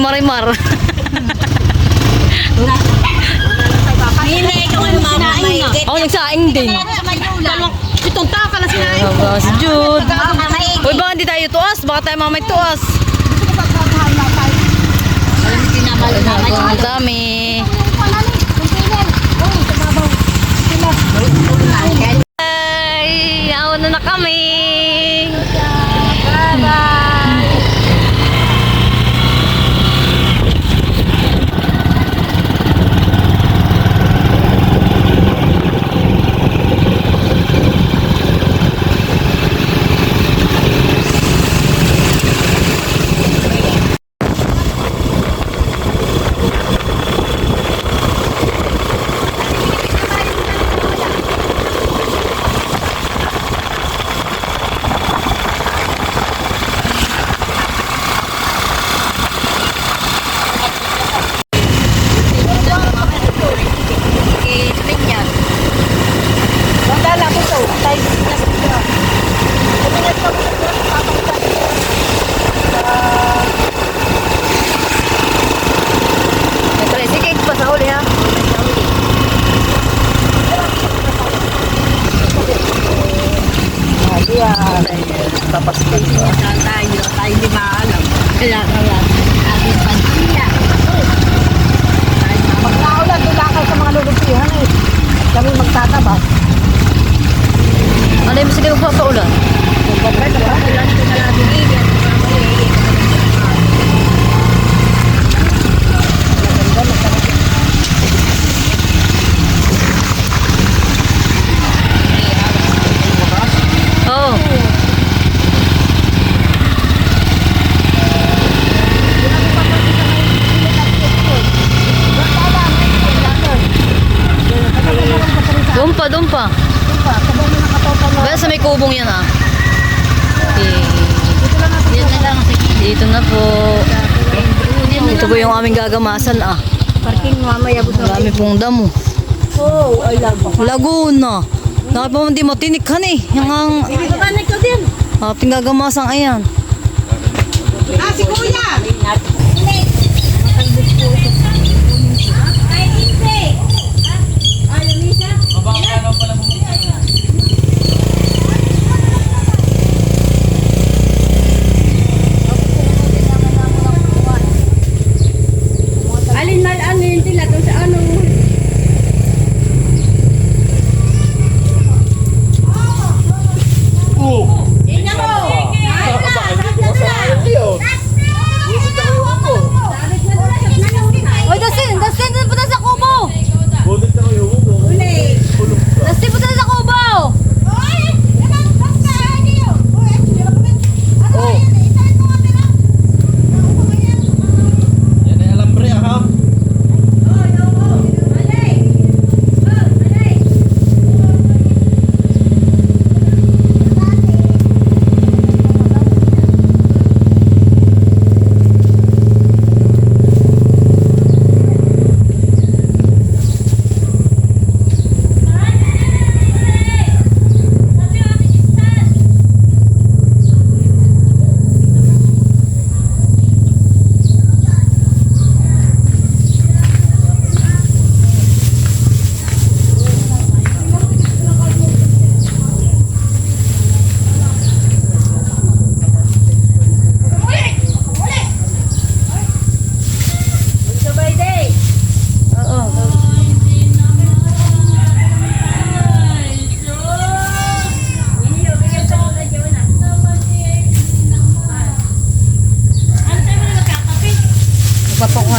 Marimar. Hindi, ikaw ang mamamaigit. Ako nagsaing din. Itong taka na sinain. Aba, si Jude. Uy, baka hindi tayo tuas. Baka tayo mamay tuas. Ang dami. Ay, nauna na kami. Ito rin. Sige, pa sa huli ha. Tayo, tayo di ba alam. Kaya kaya. Ating pansiya. Pag naulan, doon lang kayo sa mga lulupihan eh. Kami magtatabas. Ano yung sige magpapaulan? Oo. Doon pa, doon pa. Kubong yan ah. Okay. Yan na lang. Dito na po. Ito po yung aming gagamasan ah. Parking mamaya buto. Marami pong damo. Oo, ay lang. Laguna. Dapat pa hindi matinikhan eh. Yung ang Papanik ko din. uh, pinagamasang ayan. Ah, si Kuya! Alin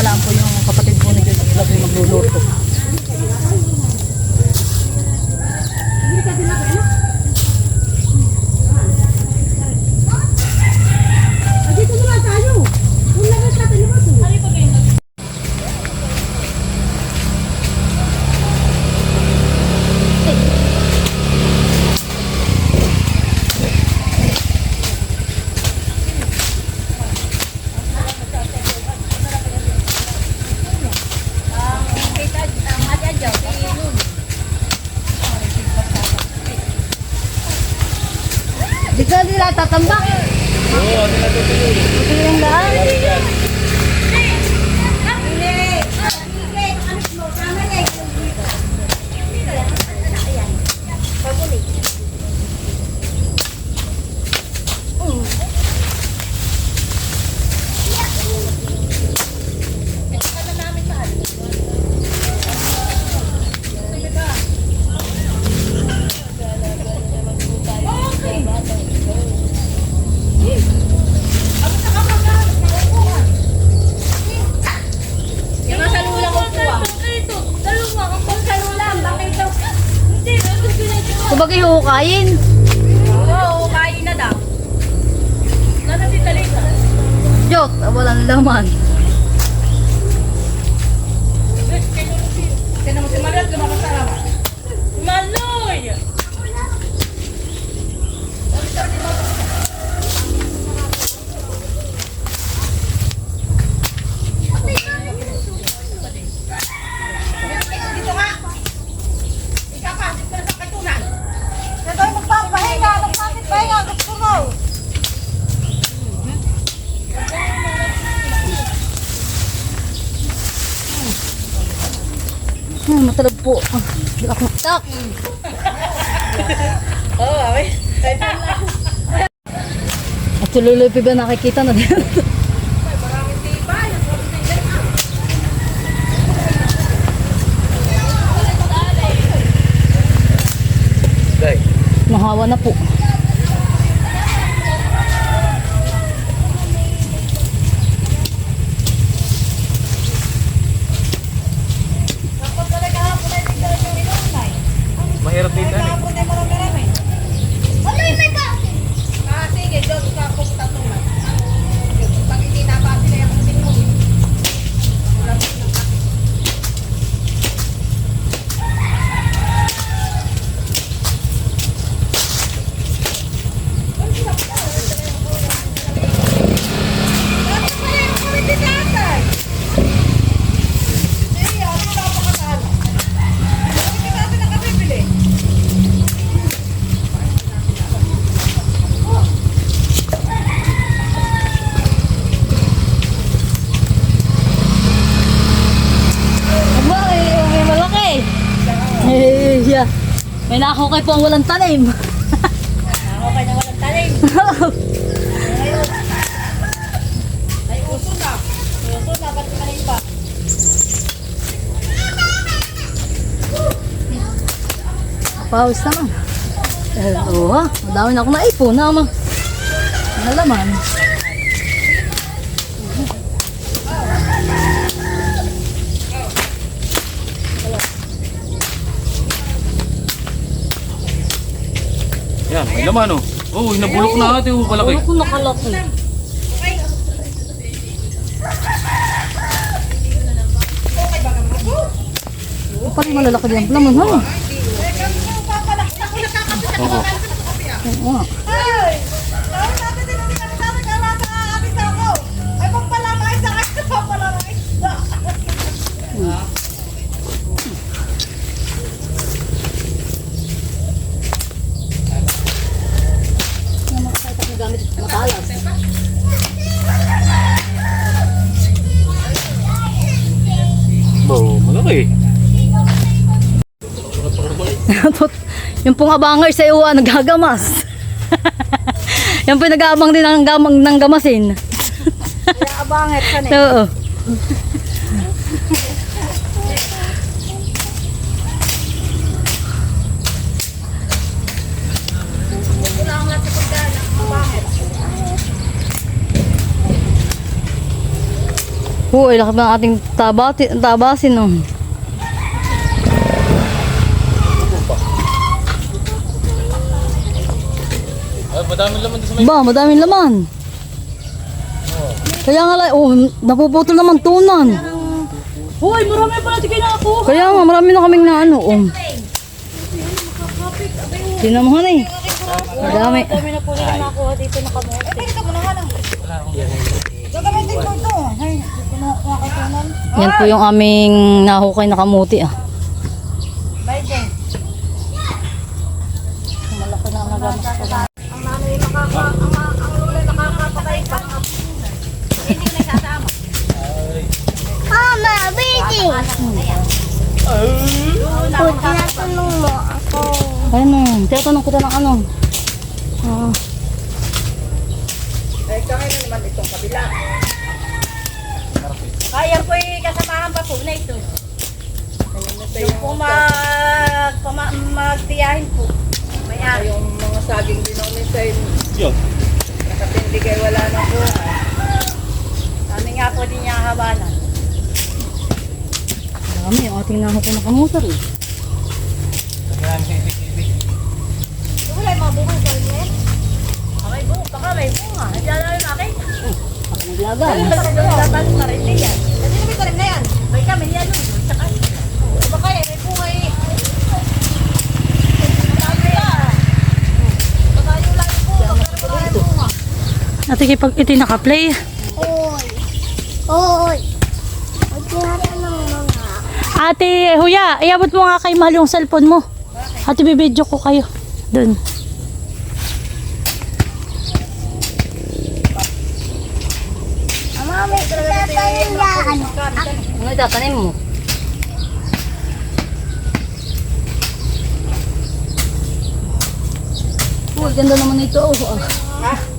Lang po yung kapatid po ni Jude. Sila po yung magluluto. At tuloy pa ba nakikita na din? Mahawa na po. Mahirap din yan eh. Ah, sige, doon ka pupunta tuman. Pag hindi na ba sila yung sinuwi. Aba, eh, may malaki. Eh, yeah. May nakakukay po ang walang tanim. Okay na walang talim. Ay, uso na. Uso na, ba't manin pa? Pawis naman. Eh, oo. Madami na akong naipon na ma. Nalaman. Yan, may laman oh. Oh, nabulok na ate oh, palaki. Ano ko nakalaki? Ano pa rin malalaki din laman ha? Oo. Oo Oh, malaki. yung pong abangar sa iwa nagagamas. yung po nag-aabang din ng, gamang, ng gamasin. Kaya abangit ka na. Oo. Uy, laki ba ng ating tabati, tabasin, no? Ay, madaming laman sa may... Ba, madaming laman. Kaya nga, oh, napuputol naman tunan. Hoy, marami pala tigay na ako. Kaya nga, marami na kaming na ano, oh. Tinamahan eh. Madami. Dami na po nila nakuha dito na kamo. Yan po yung aming nahukay na kamuti ah. Biden. Malaki na ang nagamas ko. Ang nanay nakaka ang lola nakakapatay pa. Hindi nagsasama. Mama, waiting. Oh, tinatanong mo ako. Ano? Tinatanong ko ng ano? Ah. Eh, kaya naman itong kabila. Kaya ko eh pa po na ito. Yung po mag, pama, magtiyahin po. May ari. yung mga saging dinomin sa Yun. nakatindi kay wala na po. Kami nga po din niya habanan. dami. Yung ating naho po nakamotor eh. Wala yung mga bunga sa inyo. May bunga, baka may bunga. Nandiyan na rin akin. Ako naglagan. Basta doon dapat marinig yan. Kasi namin tarim na yan. May kami yan doon. Tsaka, baka eh, may bunga eh. Sabi ah. Baka yung lang yung bunga, pero wala yung bunga. Ate, pag iti naka-play. Oy. Oy. Ate, Huya, iabot mo nga kay Mahal yung cellphone mo. Ate, bibidyo ko kayo. Doon. Ano itatanim mo? Uy, ganda naman ito. Oh. Ah.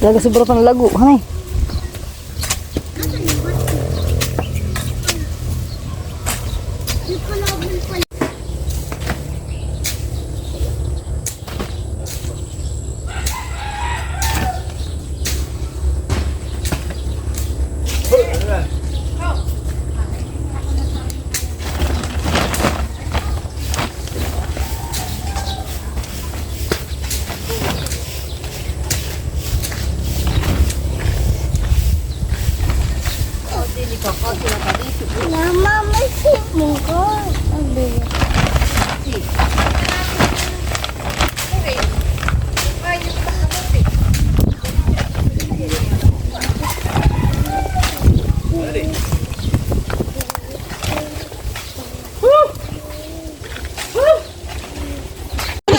Talaga sobra pa ng lago. Hanay. Mama, may sipong ko. Sabi.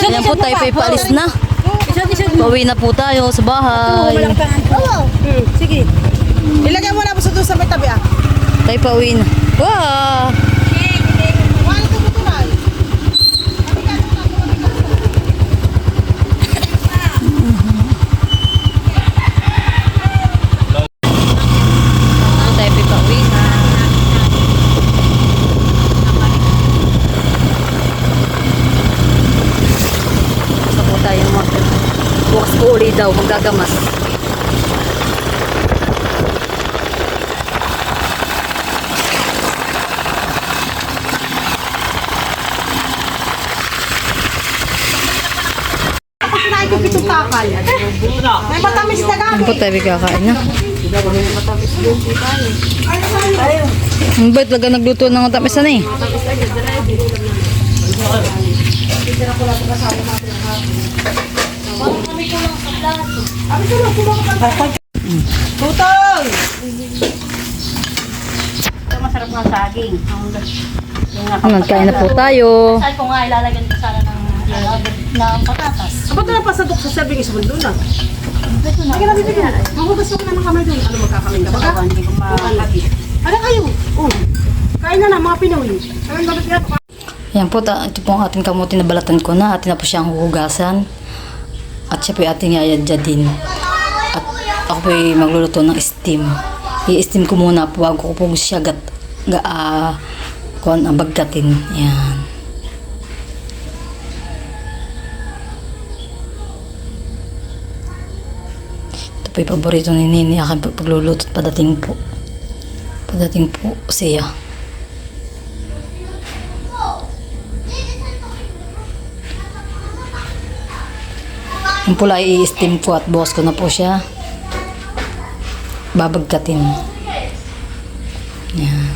Ayan po tayo pa ipaalis na. Pauwi na po tayo sa bahay. Sige. Ilagay mo na po sa doon sa may tabi ah. Tayo pauwi na. Wow! Wala ko tutunan. Tayo pa pauwi na. Basta po tayo mag bukas po uli daw magagamas. Pitong kakal. May matamis na Ano gabi. po tayo kakain na? Ang bait talaga nagluto ng matamis na eh. Tutol! Ito masarap nga saging. Ang Nagkain na po tayo. Saan ko nga ilalagyan ko sana ng, ng patatas. Ba't na pasadok sa serving is mundo na? Sige na, bibigyan. Mahugas mo na ng kamay doon. Ano magkakamay ka ba? Baka. Ano kayo? Oh. Kain na na, mga Pinoy. Kain na na Yan po, ta- ito po ang ating kamuti na balatan ko na. Atin na po siyang huhugasan. At siya po yung ating iayadya din. At ako po yung magluluto ng steam. I-steam ko muna po bago ko po siya gat, ga, ah, kuhan, ang bagkatin. Yan. Ito po yung paborito ni Nini. Akin pagluluto at padating po. Padating po siya. Yung pula i-steam ko at bukas ko na po siya. Babagkatin. Yan.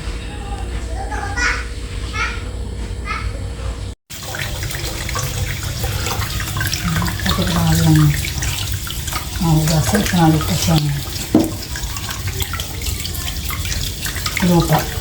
Hugasin, pangalit ko siya. Lupa. Dapat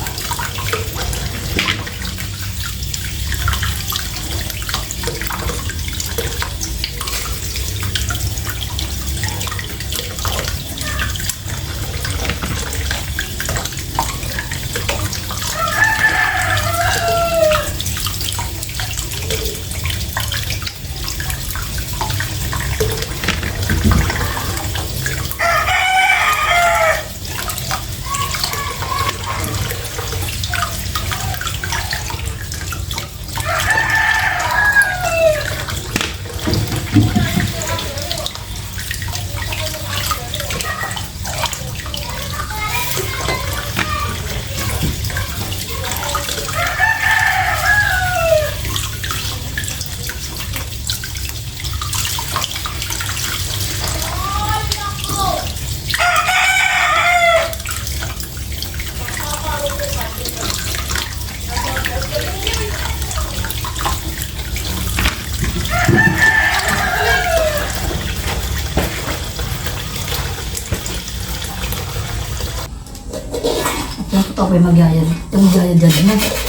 ay magyayad. Magyayad dyan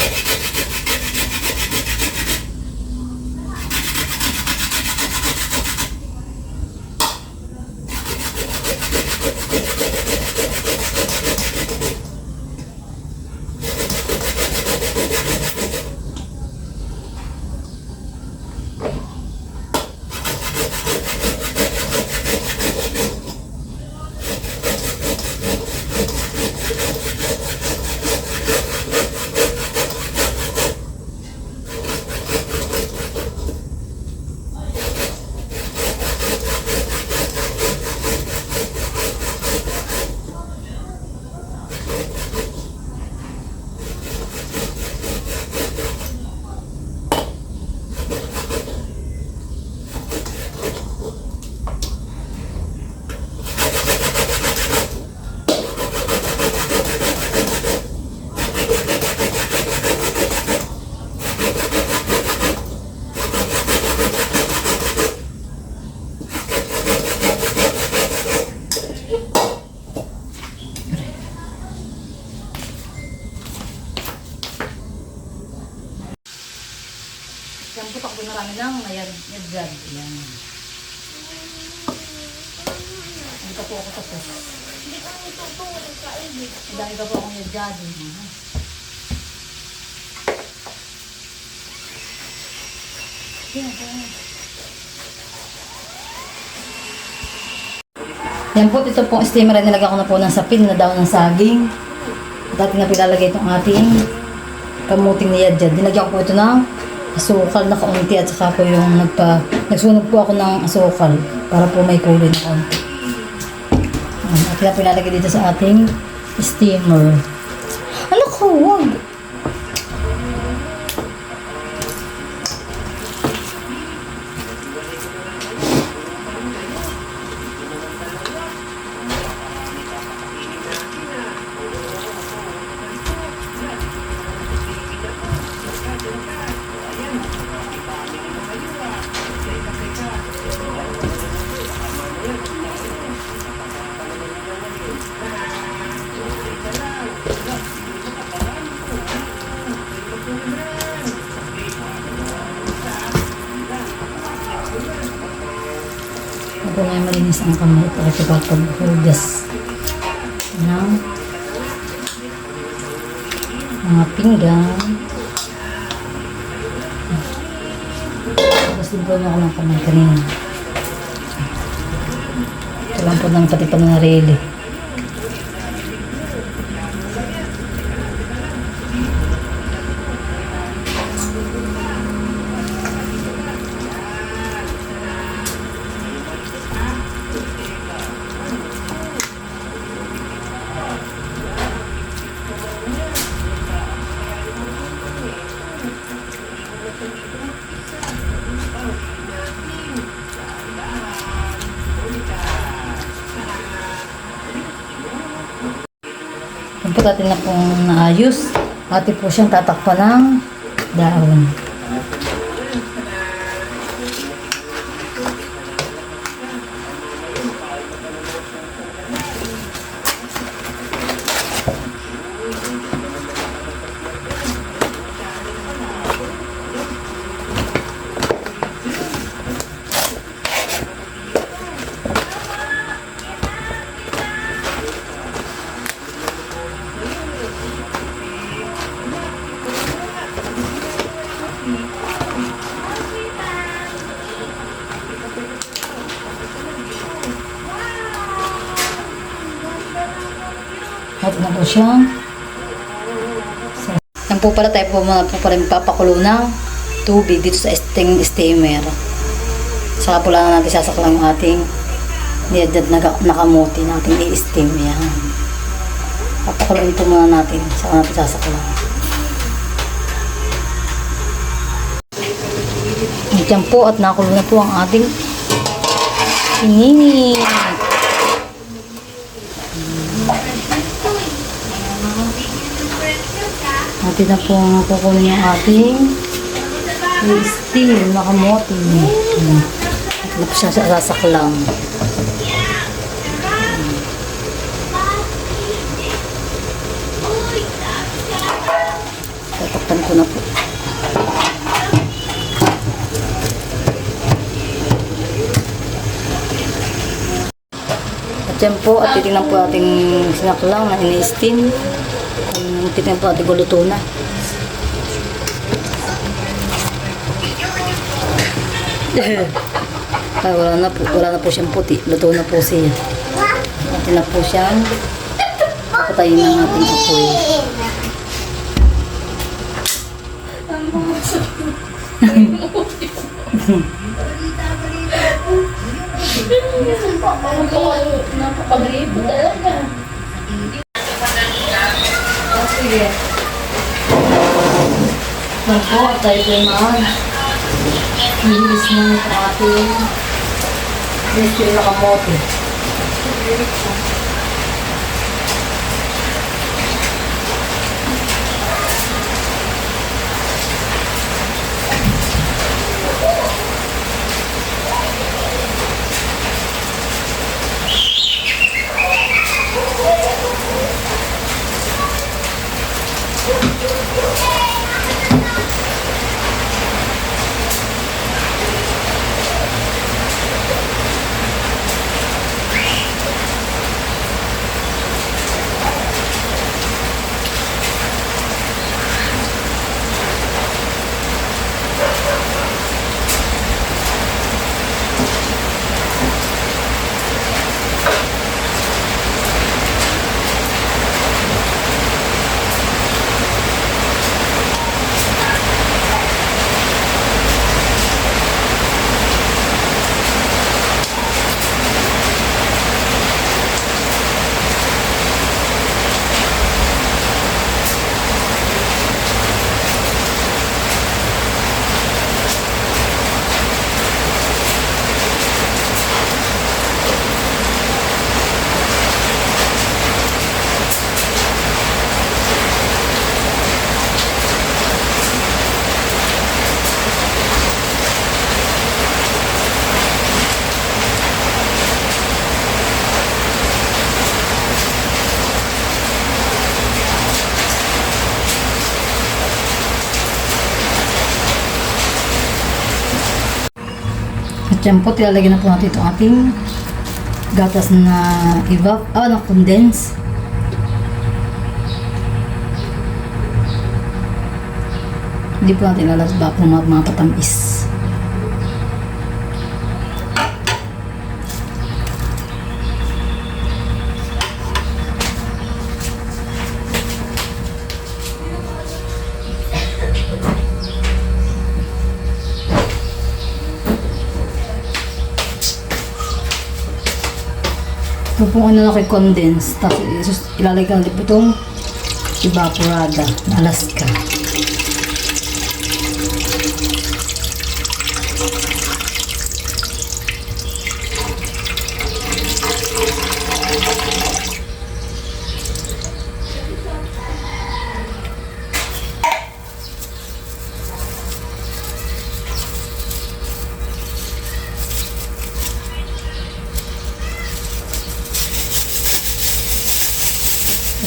na. Po marami ng nayad yad Yan. Hindi pa po ako tapos. Hindi pa ako tutulong sa ibig. Dahil pa po akong yad Yan, yan. Po, ito pong steamer ay nilagyan ko na po ng sapin na daw ng saging. Dati nga pilalagay itong ating kamuting ni Yadjad. Dinagyan ko po ito ng asukal na kaunti at saka po yung nagpa, nagsunog po ako ng asukal para po may kulay na kaunti. At kaya pinalagay dito sa ating steamer. Ano ko, wag! Ang kamay para kapag paghugas ng mga pinggan. Tapos din po ako ng kamay kanina. Ito lang po ng pati pananarili. po natin na pong naayos. Ate po siyang tatakpan ng dahon. Po siyang yan po pala tayo po po pala magpapakulo ng tubig dito sa sting steamer. Saka po lang natin sasaklang yung ating niyadad na nakamuti natin i-steam yan. Papakuloyin po muna natin. Saka natin sasaklang. Diyan po at nakulo na po ang ating pinini. Atin na po kukunin yung ating steel na kamote. Hmm. At na po siya sa sasaklang. Tatakpan ko na po. At yan po, at titignan po ating sinaklang na ini-steam. Um, titignan po ating guluto na. Ay, wala na po, wala na po siyang puti. Luto na po siya. At na po siyang patayin ng ating apoy. Sige. Po, at tayo po mag Linis na ito ating Recipe na kamote. At yan po, tilalagyan na po natin itong ating gatas na evap, ah, na condense. Hindi po natin lalasbak ng mga, mga patamis. Po ano na condense. Tapos isus- ilalagay po itong evaporada Alaska.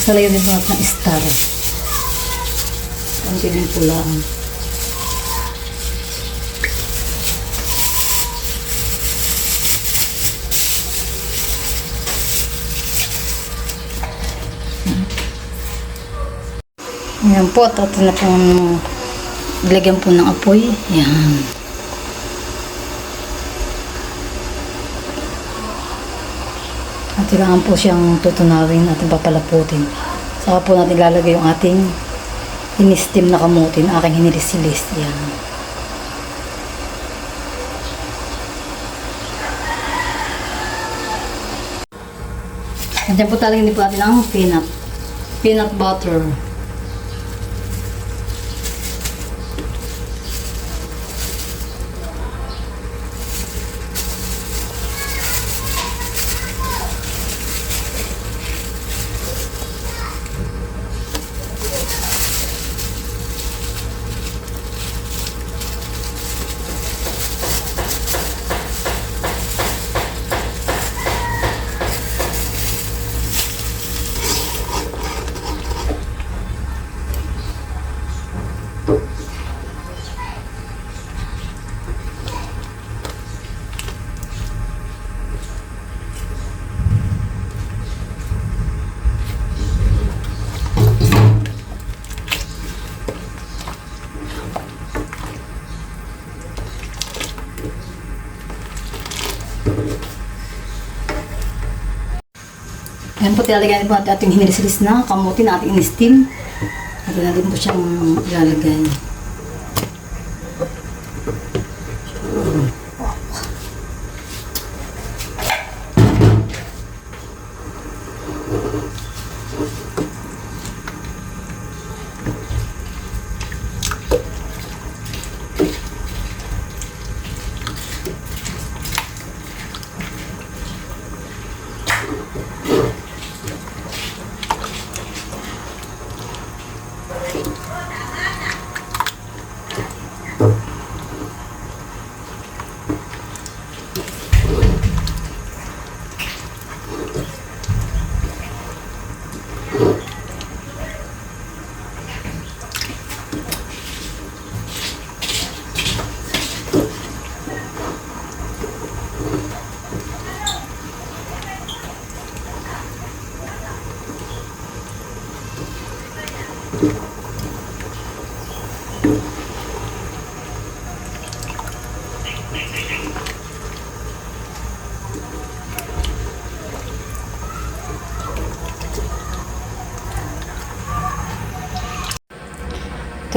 Din po natin ng star. Ang din po lang. Ayan po, at atin na pong lagyan po ng apoy. Ayan. Kailangan po siyang tutunawin at papalaputin. Saka po natin lalagay yung ating in-steam na kamutin, aking hinilisilis. Yan. At yan po talaga hindi po natin ang peanut. Peanut butter. Yan po, tilalagyan po natin ating hinilisilis na kamuti na ating in-steam. Atin natin po siyang ilalagay.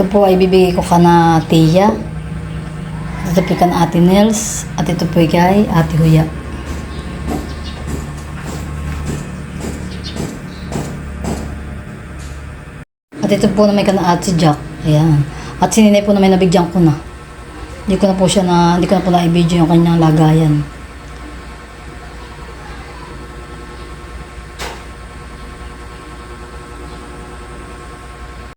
Ito po ay bibigay ko ka na Tia. Ito po ka na Ate Nels. At ito po kay Ate Huya. At ito po na may ka na Ate Jack. Ayan. At si Ninay po na may nabigyan ko na. Hindi ko na po siya na, hindi ko na po na i-video yung kanyang lagayan.